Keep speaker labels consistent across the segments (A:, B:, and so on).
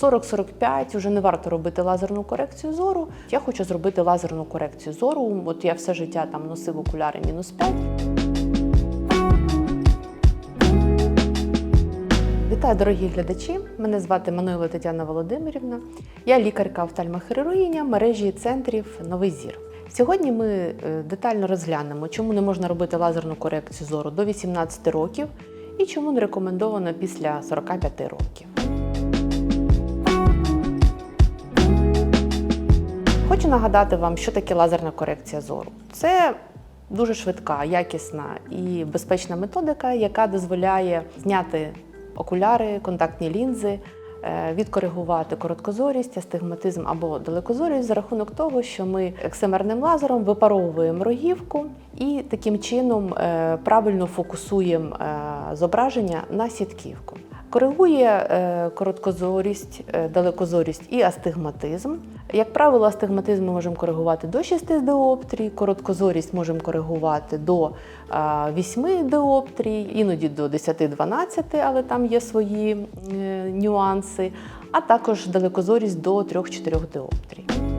A: 40-45 вже не варто робити лазерну корекцію зору. Я хочу зробити лазерну корекцію зору. От я все життя там носив окуляри мінус 5. Вітаю, дорогі глядачі! Мене звати Мануїла Тетяна Володимирівна. Я лікарка офтальмохірургіня мережі центрів Новий Зір. Сьогодні ми е, детально розглянемо, чому не можна робити лазерну корекцію зору до 18 років і чому не рекомендовано після 45 років. Хочу нагадати вам, що таке лазерна корекція зору. Це дуже швидка, якісна і безпечна методика, яка дозволяє зняти окуляри, контактні лінзи, е, відкоригувати короткозорість, астигматизм або далекозорість за рахунок того, що ми ексемерним лазером випаровуємо рогівку і таким чином е, правильно фокусуємо е, зображення на сітківку. Коригує короткозорість, далекозорість і астигматизм. Як правило, астигматизм ми можемо коригувати до 6 діоптрій, короткозорість можемо коригувати до е, 8 діоптрій, іноді до 10-12, але там є свої е, нюанси, а також далекозорість до 3-4 діоптрій.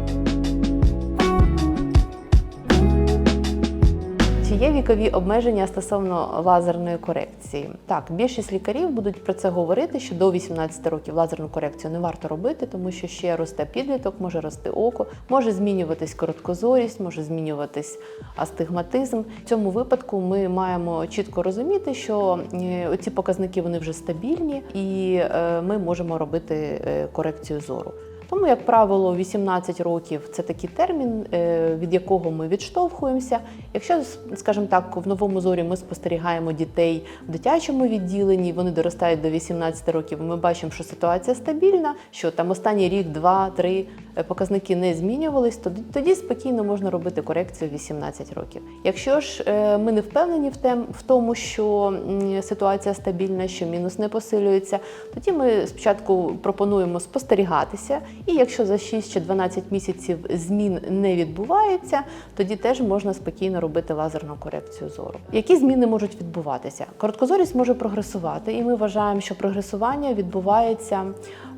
A: Є вікові обмеження стосовно лазерної корекції? Так, більшість лікарів будуть про це говорити, що до 18 років лазерну корекцію не варто робити, тому що ще росте підліток, може рости око, може змінюватись короткозорість, може змінюватись астигматизм. В цьому випадку ми маємо чітко розуміти, що е, ці показники вони вже стабільні, і е, ми можемо робити е, корекцію зору. Тому, як правило, 18 років це такий термін, е, від якого ми відштовхуємося. Якщо, скажімо так, в новому зорі ми спостерігаємо дітей в дитячому відділенні, вони доростають до 18 років, ми бачимо, що ситуація стабільна, що там останній рік, два, три показники не змінювались, тоді, тоді спокійно можна робити корекцію 18 років. Якщо ж е, ми не впевнені в, тем, в тому, що ситуація стабільна, що мінус не посилюється, тоді ми спочатку пропонуємо спостерігатися. І якщо за 6 чи 12 місяців змін не відбувається, тоді теж можна спокійно робити лазерну корекцію зору. Які зміни можуть відбуватися? Короткозорість може прогресувати, і ми вважаємо, що прогресування відбувається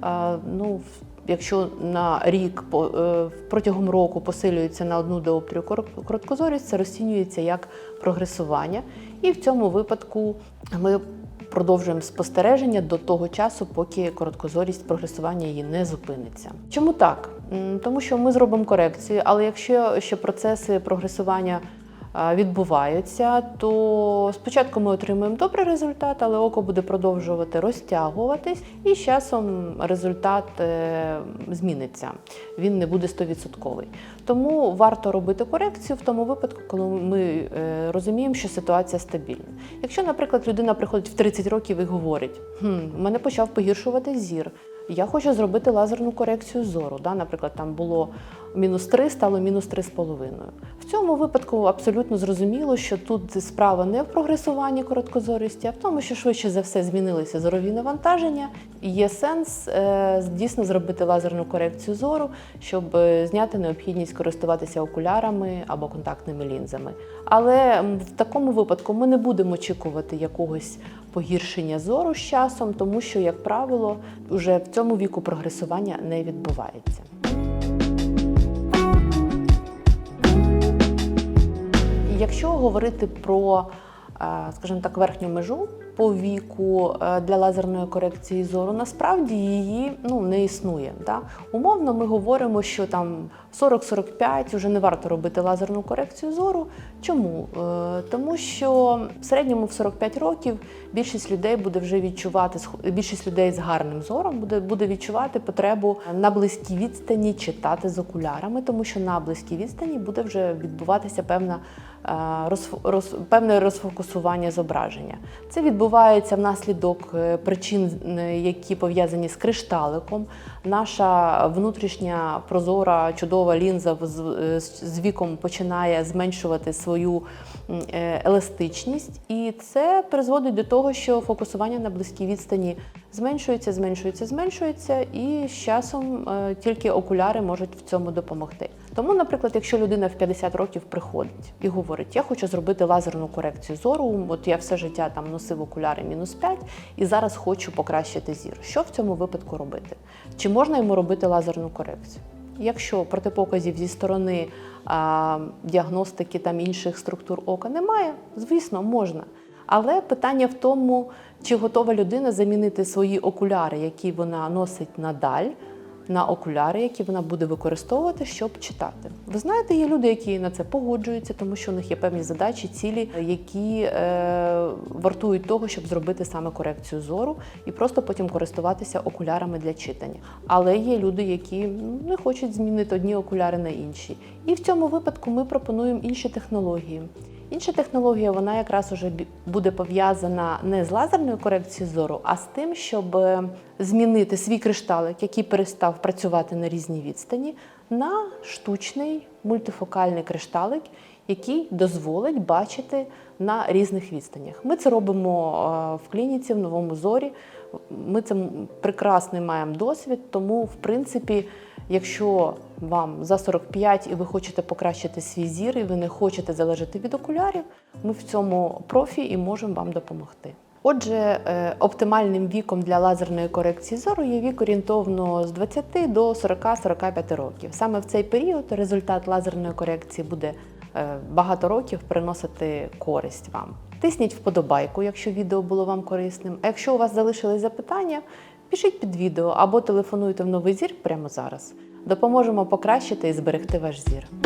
A: е, ну, Якщо на рік е, протягом року посилюється на одну діоптрію кор- короткозорість, це розцінюється як прогресування. І в цьому випадку ми продовжуємо спостереження до того часу, поки короткозорість прогресування її не зупиниться. Чому так? Тому що ми зробимо корекцію, але якщо ще процеси прогресування відбуваються, то спочатку ми отримуємо добрий результат, але око буде продовжувати розтягуватись, і з часом результат е, зміниться. Він не буде 100%. Тому варто робити корекцію в тому випадку, коли ми е, розуміємо, що ситуація стабільна. Якщо, наприклад, людина приходить в 30 років і говорить: хм, у мене почав погіршувати зір. Я хочу зробити лазерну корекцію зору. Да? Наприклад, там було мінус 3, стало мінус 3,5. В цьому випадку абсолютно зрозуміло, що тут справа не в прогресуванні короткозорості, а в тому, що швидше за все змінилися зорові навантаження. Є сенс е, дійсно зробити лазерну корекцію зору, щоб е, зняти необхідність користуватися окулярами або контактними лінзами. Але в такому випадку ми не будемо очікувати якогось погіршення зору з часом, тому що, як правило, вже в цьому віку прогресування не відбувається. Якщо говорити про, е, скажімо так, верхню межу по віку е, для лазерної корекції зору, насправді її ну, не існує. Да? Умовно, ми говоримо, що там 40-45 вже не варто робити лазерну корекцію зору. Чому? Е, Тому що в середньому в 45 років більшість людей буде вже відчувати більшість людей з гарним зором буде, буде відчувати потребу на близькій відстані читати з окулярами, тому що на близькій відстані буде вже відбуватися певна е, розф- роз, певне розфокусування зображення. Це відбувається внаслідок е, причин, е, які пов'язані з кришталиком. Наша внутрішня прозора чудова лінза з, з віком починає зменшувати свою еластичність, і це призводить до того, що фокусування на близькій відстані зменшується, зменшується, зменшується, і з часом е, тільки окуляри можуть в цьому допомогти. Тому, наприклад, якщо людина в 50 років приходить і говорить, я хочу зробити лазерну корекцію зору, от я все життя там носив окуляри мінус 5 і зараз хочу покращити зір. Що в цьому випадку робити? Чи можна йому робити лазерну корекцію? Якщо протипоказів зі сторони а, діагностики там інших структур ока немає, звісно, можна. Але питання в тому, чи готова людина замінити свої окуляри, які вона носить надаль, на окуляри, які вона буде використовувати, щоб читати. Ви знаєте, є люди, які на це погоджуються, тому що у них є певні задачі, цілі, які е, вартують того, щоб зробити саме корекцію зору і просто потім користуватися окулярами для читання. Але є люди, які ну, не хочуть змінити одні окуляри на інші. І в цьому випадку ми пропонуємо інші технології. Інша технологія вона якраз уже буде пов'язана не з лазерною корекцією зору, а з тим, щоб е, змінити свій кришталик, який перестав працювати на різній відстані, на штучний мультифокальний кришталик, який дозволить бачити на різних відстанях. Ми це робимо е, в клініці в новому зорі. Ми це прекрасний маємо досвід, тому в принципі. Якщо вам за 45 і ви хочете покращити свій зір, і ви не хочете залежати від окулярів, ми в цьому профі і можемо вам допомогти. Отже, е, оптимальним віком для лазерної корекції зору є вік орієнтовно з 20 до 40-45 років. Саме в цей період результат лазерної корекції буде багато років приносити користь вам. Тисніть вподобайку, якщо відео було вам корисним. А якщо у вас залишились запитання, пишіть під відео або телефонуйте в новий зір прямо зараз. Допоможемо покращити і зберегти ваш зір.